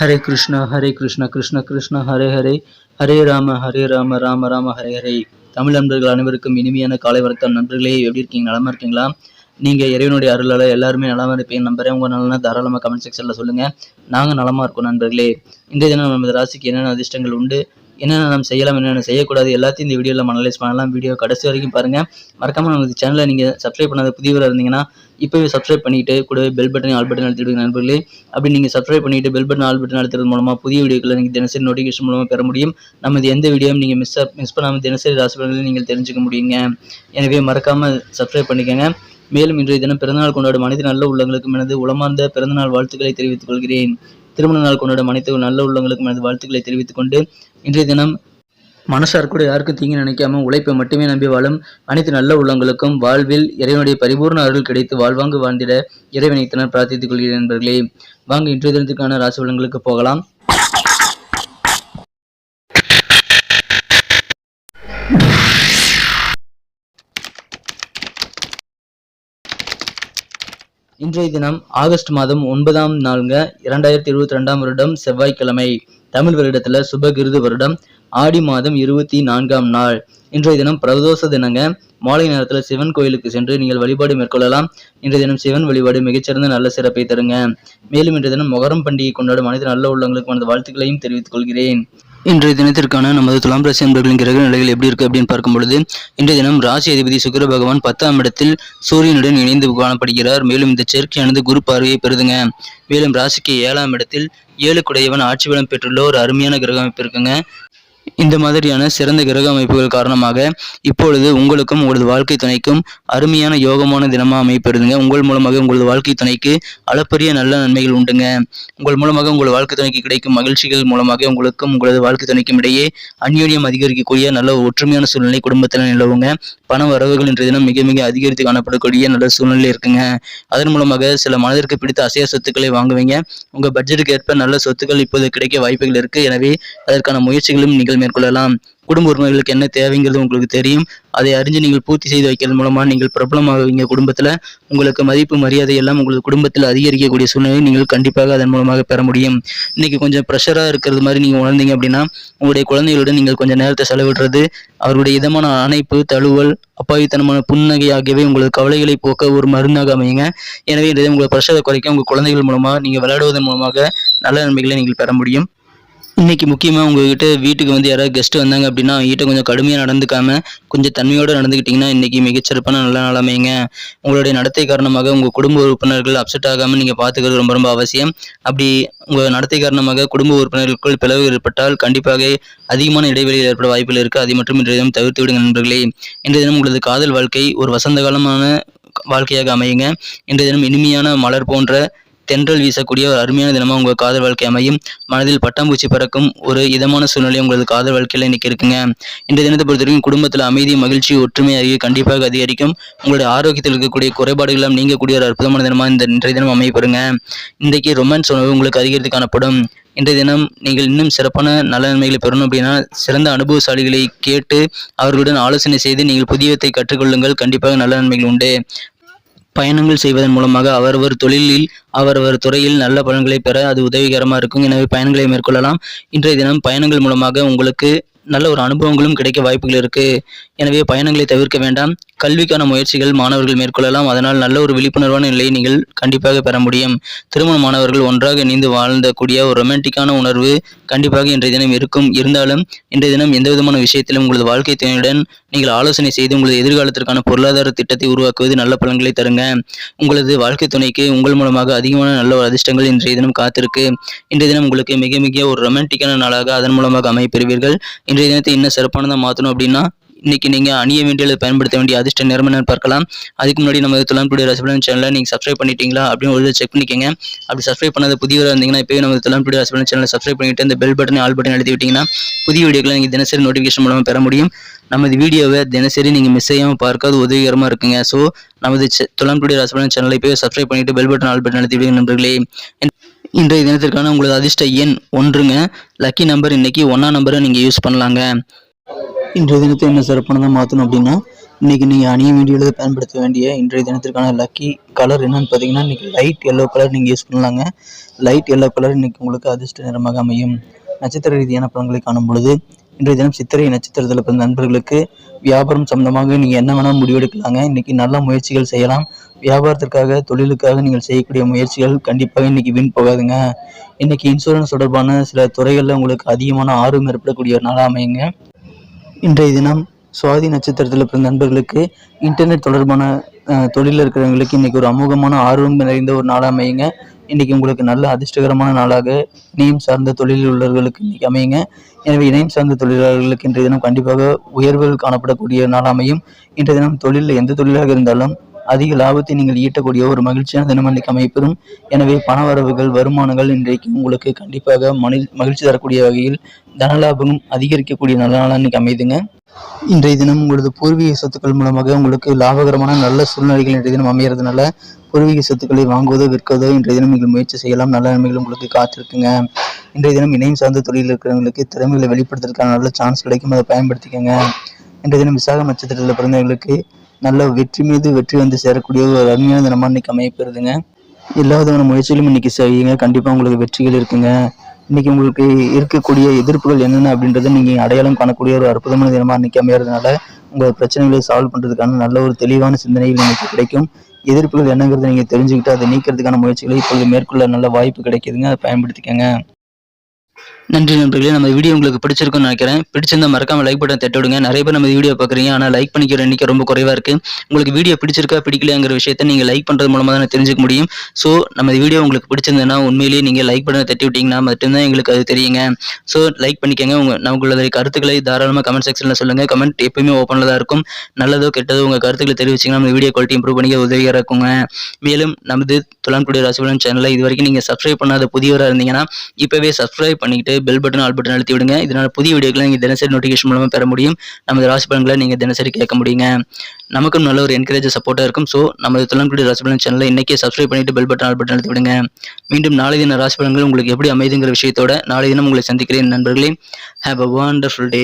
ஹரே கிருஷ்ணா ஹரே கிருஷ்ணா கிருஷ்ண கிருஷ்ணா ஹரே ஹரே ஹரே ராம ஹரே ராம ராம ராம ஹரே ஹரே தமிழ் நண்பர்கள் அனைவருக்கும் இனிமையான காலை வணக்கம். நண்பர்களே எப்படி இருக்கீங்க? நலமா இருக்கீங்களா? நீங்க இறைவனுடைய அருளால எல்லாருமே நலமா இருப்பீங்க நம்புறேன். உங்க நலனா தாராளமாக கமெண்ட் செக்ஷன்ல சொல்லுங்க. நாங்க நலமா இருக்கோம் நண்பர்களே. இந்த தினம் நமது ராசிக்கு என்னென்ன அதிர்ஷ்டங்கள் உண்டு? என்னென்ன நாம் செய்யலாம் என்னென்ன செய்யக்கூடாது எல்லாத்தையும் இந்த வீடியோவில் அனலைஸ் பண்ணலாம். வீடியோ கடைசி வரைக்கும் பாருங்கள் மறக்காமல் நமக்கு சேனலை நீங்கள் சப்ஸ்கிரைப் பண்ணாத புதியவராக இருந்தீங்கன்னா இப்போவே சப்ஸ்கிரைப் பண்ணிவிட்டு கூடவே பெல் பட்டன் ஆல் பட்டன் அழுத்திடுங்க நண்பர்களே. அப்படி நீங்கள் சப்ஸ்கிரைப் பண்ணிவிட்டு பெல் பட்டன் ஆல் பட்டன் அழுத்துறது மூலமாக புதிய வீடியோக்களை நீங்கள் தினசரி நோட்டிஃபிகேஷன் மூலமாக பெற முடியும். நமது எந்த வீடியோவும் நீங்கள் மிஸ் மிஸ் பண்ணாமல் தினசரி ராசி நீங்கள் தெரிஞ்சுக்க முடியுங்க. எனவே மறக்காமல் சப்ஸ்கிரைப் பண்ணிக்கோங்க. மேலும் இன்றைய தினம் பிறந்தநாள் கொண்டாடும் அனைத்து நல்ல உள்ளங்களுக்கு எனது உளமார்ந்த பிறந்தநாள் வாழ்த்துக்களை தெரிவித்துக் கொள்கிறேன். திருமண நாள் கொண்டாடும் அனைத்து நல்ல உள்ளங்களுக்கும் எனது வாழ்த்துக்களை தெரிவித்துக் கொண்டு இன்றைய தினம் மனசார் கூட யாருக்கும் தீங்கு நினைக்காம உழைப்பை மட்டுமே நம்பி வாழும் அனைத்து நல்ல உள்ளங்களுக்கும் வாழ்வில் இறைவனுடைய பரிபூர்ண அருள் கிடைத்து வாழ்வாங்கு வாழ்ந்திட இறைவனை தினம் பிரார்த்தித்துக் கொள்கிறேன் நண்பர்களே. வாங்க இன்றைய தினத்துக்கான ராசி உள்ளங்களுக்கு போகலாம். இன்றைய தினம் ஆகஸ்ட் மாதம் ஒன்பதாம் நாளுங்க இரண்டாயிரத்தி இருபத்தி ரெண்டாம் வருடம் செவ்வாய்க்கிழமை. தமிழ் வருடத்துல சுபகிருது வருடம் ஆடி மாதம் இருபத்தி நான்காம் நாள். இன்றைய தினம் பிரதோஷ தினங்க மாலை நேரத்தில் சிவன் கோயிலுக்கு சென்று நீங்கள் வழிபாடு மேற்கொள்ளலாம். இன்றைய தினம் சிவன் வழிபாடு மிகச்சிறந்த நல்ல சிறப்பை தருங்க. மேலும் இன்றைய தினம் மொகரம் பண்டிகை கொண்டாடும் அனைத்து நல்ல உள்ளங்களுக்கு எனது வாழ்த்துக்களையும் தெரிவித்துக் கொள்கிறேன். இன்றைய தினத்திற்கான நமது துலாம் ராசி அன்பர்களின் கிரக நிலைகள் எப்படி இருக்கு அப்படின்னு பார்க்கும் பொழுது இன்றைய தினம் ராசி அதிபதி சுக்கர பகவான் பத்தாம் இடத்தில் சூரியனுடன் இணைந்து காணப்படுகிறார். மேலும் இந்த சேர்க்கையானது குரு பார்வையை பெறுதுங்க. மேலும் ராசிக்கு ஏழாம் இடத்தில் ஏழு குடையவன் ஆட்சி பலம் பெற்றுள்ள ஒரு அருமையான கிரக அமைப்பு இருக்குங்க. இந்த மாதிரியான சிறந்த கிரக அமைப்புகள் காரணமாக இப்பொழுது உங்களுக்கும் உங்களது வாழ்க்கை துணைக்கும் அருமையான யோகமான தினமாக அமைப்பெறுதுங்க உங்கள் மூலமாக உங்களது வாழ்க்கை துணைக்கு அளப்பரிய நல்ல நன்மைகள் உண்டுங்க. உங்கள் மூலமாக உங்கள் வாழ்க்கை துணைக்கு கிடைக்கும் மகிழ்ச்சிகள் மூலமாக உங்களுக்கும் உங்களது வாழ்க்கை துணைக்கும் இடையே அந்யோன்யம் அதிகரிக்கக்கூடிய நல்ல ஒற்றுமையான சூழ்நிலை குடும்பத்தில் நிலவுங்க. பண வரவுகள் இன்றைய தினம் மிக மிக அதிகரித்து காணப்படக்கூடிய நல்ல சூழ்நிலை இருக்குங்க. அதன் மூலமாக சில மனதிற்கு பிடித்த அசைய சொத்துக்களை வாங்குவீங்க. உங்க பட்ஜெட்டுக்கு ஏற்ப நல்ல சொத்துக்கள் இப்போது கிடைக்க வாய்ப்புகள் இருக்கு. எனவே அதற்கான முயற்சிகளும் நீங்கள் மேற்கொள்ளலாம். குடும்ப உறுப்பினர்களுக்கு என்ன தேவைங்கிறது உங்களுக்கு தெரியும். அதை அறிஞ்சு நீங்கள் பூர்த்தி செய்து வைக்கிறது மூலமாக நீங்கள் பிரபலமாகுவீங்க குடும்பத்தில் உங்களுக்கு மதிப்பு மரியாதை எல்லாம் உங்களுக்கு குடும்பத்தில் அதிகரிக்கக்கூடிய சூழ்நிலையை நீங்கள் கண்டிப்பாக அதன் மூலமாக பெற முடியும். இன்னைக்கு கொஞ்சம் ப்ரெஷராக இருக்கிறது மாதிரி நீங்கள் உணர்ந்தீங்க அப்படின்னா உங்களுடைய குழந்தைகளுடன் நீங்கள் கொஞ்சம் நேரத்தை செலவிடுறது அவருடைய இதமான அணைப்பு தழுவல் அப்பாவித்தனமான புன்னகை ஆகியவை உங்களது கவலைகளை போக்க ஒரு மருந்தாக அமையுங்க. எனவே இதை உங்களை ப்ரெஷரை குறைக்க உங்கள் குழந்தைகள் மூலமாக நீங்கள் விளையாடுவதன் மூலமாக நல்ல நன்மைகளை நீங்கள் பெற முடியும். இன்னைக்கு முக்கியமாக உங்ககிட்ட வீட்டுக்கு வந்து யாராவது கெஸ்ட் வந்தாங்க அப்படின்னா அவங்ககிட்ட கொஞ்சம் கடுமையாக நடந்துக்காம கொஞ்சம் தன்மையோடு நடந்துக்கிட்டிங்கன்னா இன்னைக்கு மிகச்சிறப்பான நல்ல நாள் உங்களுடைய நடத்தை காரணமாக உங்கள் குடும்ப உறுப்பினர்கள் அப்செட் ஆகாமல் நீங்கள் பார்த்துக்கிறது ரொம்ப ரொம்ப அவசியம். அப்படி உங்கள் நடத்தை காரணமாக குடும்ப உறுப்பினர்களுக்குள் பிளவு ஏற்பட்டால் கண்டிப்பாக அதிகமான இடைவெளியில் ஏற்பட வாய்ப்புகள் இருக்குது அது மட்டும் இன்றைய தினம் தவிர்த்து விடுங்க நண்பர்களே. இன்றைய தினம் உங்களது காதல் வாழ்க்கை ஒரு வசந்த காலமான வாழ்க்கையாக அமையுங்க. இன்றைய தினம் இனிமையான மலர் போன்ற தென்றல் வீசக்கூடிய ஒரு அருமையான தினமாக உங்கள் காதல் வாழ்க்கை அமையும். மனதில் பட்டாம்பூச்சி பறக்கும் ஒரு இதமான சூழ்நிலை உங்களது காதல் வாழ்க்கையில் இன்னைக்கு இருக்குங்க. இந்த தினத்தை பொறுத்த வரைக்கும் குடும்பத்தில் அமைதி மகிழ்ச்சி ஒற்றுமை அறிவு கண்டிப்பாக அதிகரிக்கும். உங்களுடைய ஆரோக்கியத்தில் இருக்கக்கூடிய குறைபாடுகள் நீங்கக்கூடிய ஒரு அற்புதமான தினமாக இந்த இன்றைய தினம் அமையப்படுங்க இன்றைக்கு ரொமான்ஸ் உணவு உங்களுக்கு அதிகரித்து காணப்படும். இன்றைய தினம் நீங்கள் இன்னும் சிறப்பான நல்ல நன்மைகளை பெறணும் அப்படின்னா சிறந்த அனுபவசாலிகளை கேட்டு அவர்களுடன் ஆலோசனை செய்து நீங்கள் புதியத்தை கற்றுக்கொள்ளுங்கள். கண்டிப்பாக நல்ல நன்மைகள் உண்டு. பயணங்கள் செய்வதன் மூலமாக அவரவர் தொழிலில் அவரவர் துறையில் நல்ல பலன்களை பெற அது உதவிகரமாக இருக்கும். எனவே பயணங்களை மேற்கொள்ளலாம். இன்றைய தினம் பயணங்கள் மூலமாக உங்களுக்கு நல்ல ஒரு அனுபவங்களும் கிடைக்க வாய்ப்புகள் இருக்குது எனவே பயணங்களை தவிர்க்க வேண்டாம். கல்விக்கான முயற்சிகள் மாணவர்கள் மேற்கொள்ளலாம். அதனால் நல்ல ஒரு விழிப்புணர்வான நிலையை நீங்கள் கண்டிப்பாக பெற முடியும். திருமண மாணவர்கள் ஒன்றாக இணைந்து வாழ்ந்தக்கூடிய ஒரு ரொமான்டிக்கான உணர்வு கண்டிப்பாக இன்றைய தினம் இருக்கும். இருந்தாலும் இன்றைய தினம் எந்த விதமான விஷயத்திலும் உங்களது வாழ்க்கை துணையுடன் நீங்கள் ஆலோசனை செய்து உங்களது எதிர்காலத்திற்கான பொருளாதார திட்டத்தை உருவாக்குவது நல்ல பலன்களை தருங்க. உங்களது வாழ்க்கை துணைக்கு உங்கள் மூலமாக அதிகமான நல்ல ஒரு அதிர்ஷ்டங்கள் இன்றைய தினம் காத்திருக்கு. இன்றைய தினம் உங்களுக்கு மிக மிக ஒரு ரொமான்டிக்கான நாளாக அதன் மூலமாக அமைப்பெறுவீர்கள் இன்றைய தினத்தை இன்னும் சிறப்பானதாக மாற்றணும் அப்படின்னா இன்னைக்கு நீங்கள் அணிய வேண்டியது பயன்படுத்த வேண்டிய அதிர்ஷ்ட நேரம் என்னன்னு பார்க்கலாம். அதுக்கு முன்னாடி நம்ம துலாம்புடைய ரசபலன் சேனலை நீங்கள் சப்ஸ்கிரைப் பண்ணிட்டீங்களா அப்படின்னு ஒரு செக் பண்ணிக்கோங்க. அப்படி சப்ஸ்கிரைப் பண்ணாத புதியவராக இருந்தீங்கன்னா இப்போயே நம்ம துலாம்புடைய ரசபலன் சேனலை சப்ஸ்கிரைப் பண்ணிட்டு அந்த பெல் பட்டனை ஆல் பட்டன் அழுத்தி விட்டீங்கன்னா புதிய வீடியோக்களை நீங்கள் தினசரி நோட்டிஃபிகேஷன் மூலமாக பெற முடியும். நமது வீடியோவை தினசரி நீங்கள் மிஸ் செய்யாமல் பார்க்காது உதவிகரமாக இருக்குங்க. ஸோ நமது துலாம்புடைய ரசபலன் சேனலை இப்போயே சப்ஸ்கிரைப் பண்ணிட்டு பெல் பட்டன் ஆல் பட்டன் அழுத்தி விடுங்க நண்பர்களே. இன்றைய தினத்திற்கான உங்களது அதிர்ஷ்ட எண் ஒன்றுங்க. லக்கி நம்பர் இன்னைக்கு ஒன்றா நம்பரை நீங்கள் யூஸ் பண்ணலாங்க. இன்றைய தினத்தை என்ன சிறப்பானதாக மாற்றணும் அப்படின்னா இன்னைக்கு நீங்கள் அணிய வேண்டியது பயன்படுத்த வேண்டிய இன்றைய தினத்திற்கான லக்கி கலர் என்னன்னு பார்த்தீங்கன்னா இன்றைக்கி லைட் எல்லோ கலர் நீங்கள் யூஸ் பண்ணலாங்க. லைட் எல்லோ கலர் இன்றைக்கி உங்களுக்கு அதிர்ஷ்ட நிறமாக அமையும். நட்சத்திர ரீதியான பலன்களை காணும் பொழுது இன்றைய தினம் சித்திரை நட்சத்திரத்தில் பிறந்த நண்பர்களுக்கு வியாபாரம் சம்பந்தமாக நீங்கள் என்ன வேணால் முடிவெடுக்கலாங்க இன்றைக்கி நல்ல முயற்சிகள் செய்யலாம். வியாபாரத்திற்காக தொழிலுக்காக நீங்கள் செய்யக்கூடிய முயற்சிகள் கண்டிப்பாக இன்றைக்கி வீண் போகாதுங்க. இன்றைக்கி இன்சூரன்ஸ் தொடர்பான சில துறைகளில் உங்களுக்கு அதிகமான ஆர்வம் ஏற்படக்கூடிய ஒரு நாளாக அமையுங்க. இன்றைய தினம் சுவாதி நட்சத்திரத்தில் பிறந்த நண்பர்களுக்கு இன்டர்நெட் தொடர்பான தொழிலில் இருக்கிறவங்களுக்கு இன்றைக்கி ஒரு அமோகமான ஆர்வம் நிறைந்த ஒரு நாளாக அமையுங்க. இன்னைக்கு உங்களுக்கு நல்ல அதிர்ஷ்டகரமான நாளாக இணையம் சார்ந்த தொழிலில் உள்ளவர்களுக்கு இன்றைக்கி அமையுங்க. எனவே இணையம் சார்ந்த தொழிலாளர்களுக்கு இன்றைய தினம் கண்டிப்பாக உயர்வுகள் காணப்படக்கூடிய நாள் அமையும். இன்றைய தினம் தொழிலில் எந்த தொழிலாக இருந்தாலும் அதிக லாபத்தை நீங்கள் ஈட்டக்கூடிய ஒரு மகிழ்ச்சியான தினம் இன்னைக்கு எனவே பண வரவுகள் வருமானங்கள் இன்றைக்கு உங்களுக்கு கண்டிப்பாக மனி மகிழ்ச்சி தரக்கூடிய வகையில் தனலாபமும் அதிகரிக்கக்கூடிய நல்ல நாளாக இன்னைக்கு அமையுதுங்க. இன்றைய தினம் உங்களது பூர்வீக சொத்துக்கள் மூலமாக உங்களுக்கு லாபகரமான நல்ல சூழ்நிலைகள் இன்றைய தினம் அமையறதுனால பூர்வீக சொத்துக்களை வாங்குவதோ விற்கவதோ இன்றைய தினம் நீங்கள் முயற்சி செய்யலாம். நல்ல நன்மைகள் உங்களுக்கு காத்திருக்குங்க. இன்றைய தினம் இணையம் சார்ந்த தொழில் இருக்கிறவங்களுக்கு திறமைகளை வெளிப்படுத்துறதுக்கான நல்ல சான்ஸ் கிடைக்கும். அதை பயன்படுத்திக்கோங்க. இன்றைய தினம் விசாக நட்சத்திரத்தில் பிறந்தவங்களுக்கு நல்ல வெற்றி மீது வெற்றி வந்து சேரக்கூடிய ஒரு அருமையான தினமாக இன்னைக்கு அமையப்பெறுதுங்க எல்லா விதமான முயற்சிகளும் இன்னைக்கு செய்யுங்க. கண்டிப்பாக உங்களுக்கு வெற்றிகள் இருக்குங்க. இன்னைக்கு உங்களுக்கு இருக்கக்கூடிய எதிர்ப்புகள் என்னென்ன அப்படின்றத நீங்கள் அடையாளம் காணக்கூடிய ஒரு அற்புதமான தினமாக இன்னைக்கு அமையறதுனால உங்கள் பிரச்சனைகளை சால்வ் பண்ணுறதுக்கான நல்ல ஒரு தெளிவான சிந்தனைகள் இன்னைக்கு கிடைக்கும். எதிர்ப்புகள் என்னங்கிறத நீங்கள் தெரிஞ்சுக்கிட்டு அதை நீக்கிறதுக்கான முயற்சிகளை இப்பொழுது மேற்கொள்ள நல்ல வாய்ப்பு கிடைக்குதுங்க. அதை பயன்படுத்திக்கங்க. நன்றி நண்பர்களே நம்ம வீடியோ உங்களுக்கு பிடிச்சிருக்கும்னு நினைக்கிறேன். பிடிச்சிருந்தா மறக்காம லைக் பட்டன் தட்டி விடுங்க நிறைய பேர் நம்ம வீடியோ பார்க்குறீங்க ஆனால் லைக் பண்ணிக்கிற எண்ணிக்கை ரொம்ப குறைவா இருக்கு. உங்களுக்கு வீடியோ பிடிச்சிருக்கா பிடிக்கலையாங்கிற விஷயத்த நீங்கள் லைக் பண்ணுறது மூலமாக தான் தெரிஞ்சுக்க முடியும். ஸோ நம்ம வீடியோ உங்களுக்கு பிடிச்சிருந்ததுன்னா உண்மையிலேயே நீங்கள் லைக் பட்டனை தட்டி விட்டீங்கன்னா மட்டும்தான் எங்களுக்கு அது தெரியுங்க. ஸோ லைக் பண்ணிக்கங்க. உங்கள் உங்களது கருத்துக்களை தாராளமாக கமெண்ட் செக்ஷனில் சொல்லுங்கள் கமெண்ட் எப்பயுமே ஓப்பனில் தான் இருக்கும். நல்லதோ கெட்டதோ உங்கள் கருத்துக்களை தெரிவிச்சிங்கன்னா நம்ம வீடியோ குவாலிட்டி இம்ப்ரூவ் பண்ணிக்க உதவியாக இருக்குங்க. மேலும் நமது துலான்குடி ராசிபலன் சேனலை இது வரைக்கும் நீங்கள் சப்ஸ்கிரைப் பண்ணாத புதியவராக இருந்தீங்கன்னா இப்போவே சப்ஸ்கிரைப் பண்ணிக்கிட்டு பெல் பட்டன் ஆல் பட்டன் அழுத்தி விடுங்க. இதனால் புதிய வீடியோக்களை நீங்கள் தினசரி நோட்டிஃபிகேஷன் மூலமாக பெற முடியும். நமது ராசி பலன்களை நீங்கள் தினசரி கேட்க முடியுங்க. நமக்கும் நல்ல ஒரு என்கரேஜ் சப்போர்ட்டாக இருக்கும். ஸோ நமது துலன்குடி ராசி பலன் சேனலை இன்றைக்கே சப்ஸ்கிரைப் பண்ணிட்டு பெல் பட்டன் ஆல் பட்டன் அழுத்தி விடுங்க. மீண்டும் நாளை தின ராசி பலன்கள் உங்களுக்கு எப்படி அமைதுங்கிற விஷயத்தோட நாளை தினம் உங்களை சந்திக்கிறேன் நண்பர்களே. Have a wonderful day